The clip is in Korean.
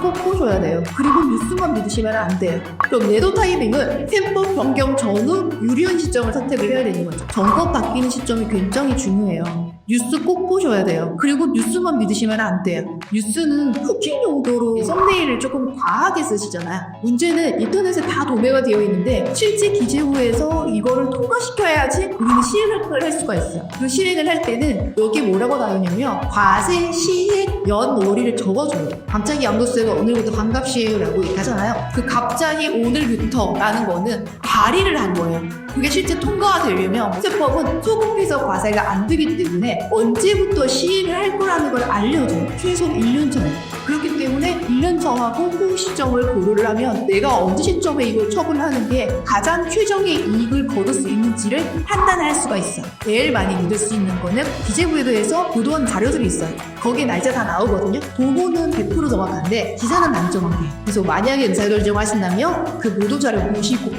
꼭 보셔야 돼요. 그리고 뉴스만 믿으시면 안 돼요. 그럼 내도 타이밍은 셈법 변경 전후 유리한 시점을 선택을 해야 되는 거죠. 정법 바뀌는 시점이 굉장히 중요해요. 뉴스 꼭 보셔야 돼요. 그리고 뉴스만 믿으시면 안 돼요. 뉴스는 후킹 용도로 썸네일을 조금 과하게 쓰시잖아요. 문제는 인터넷에 다 도배가 되어 있는데 실제 기재부에서 이거를 통과시켜야지 우리는 시행을 할 수가 있어요. 그 실행을 할 때는 여기 뭐라고 나오냐면 과세 시행 연월일을 적어줘요. 갑자기 양도세가 오늘부터 반갑시에요라고 얘기하잖아요. 그 갑자기 오늘부터라는 거는 발의를 한 거예요. 그게 실제 통과가 되려면 세법은 소급해서 과세가 안 되기 때문에 언제부터 시행을 할 거라는 걸 알려줘요. 최소 1년 전에. 그렇기 때문에 1년 전하고 후 시점을 고려를 하면 내가 어느 시점에 이걸 처분하는 게 가장 최적의 이익을 거둘 수 있는지를 판단할 수가 있어요. 제일 많이 믿을 수 있는 거는 기재부에 대해서 보도한 자료들이 있어요. 거기에 날짜 다 나오거든요. 보고는 100% 정확한데 기사는 안 정확해요. 그래서 만약에 의사결정 하신다면 그 보도 자료 보시고